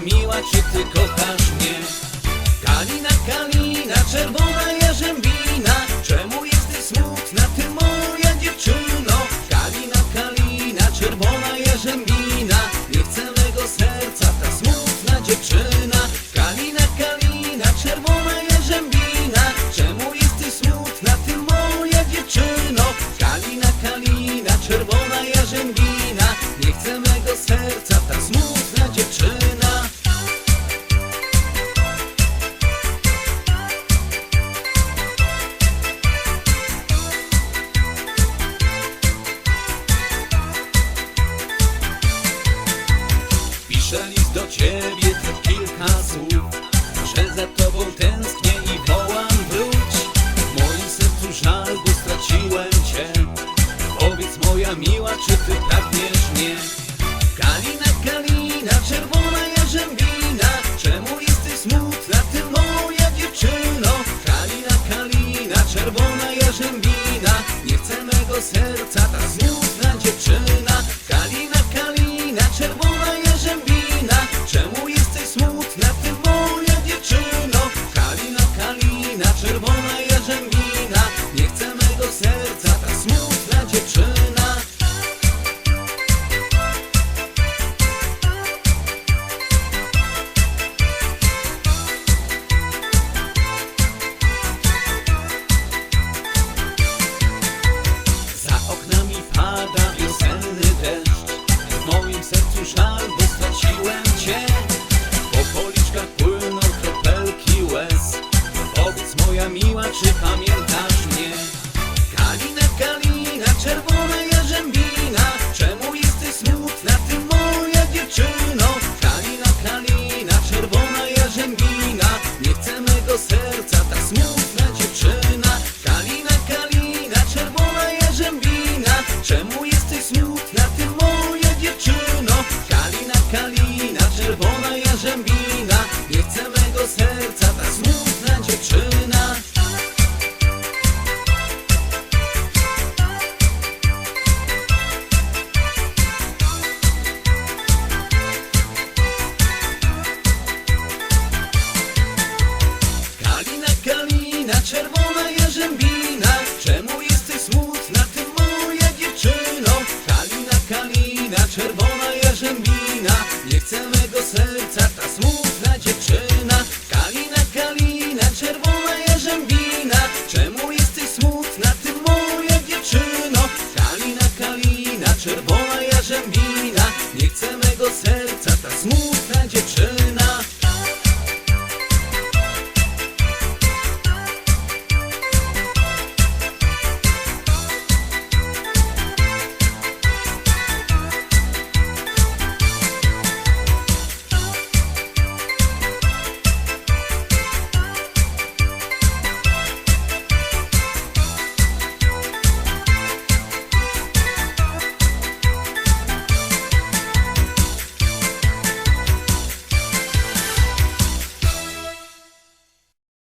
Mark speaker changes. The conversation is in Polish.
Speaker 1: miła, czy ty kochasz mnie? Kalina, kalina, czerwona Moja miła, czy ty pragniesz mnie? Kalina, kalina, czerwona jarzębina Czemu jesteś smutna, ty moja dziewczyno? Kalina, kalina, czerwona jarzębina Nie chcę mego serca, ta Przeczytam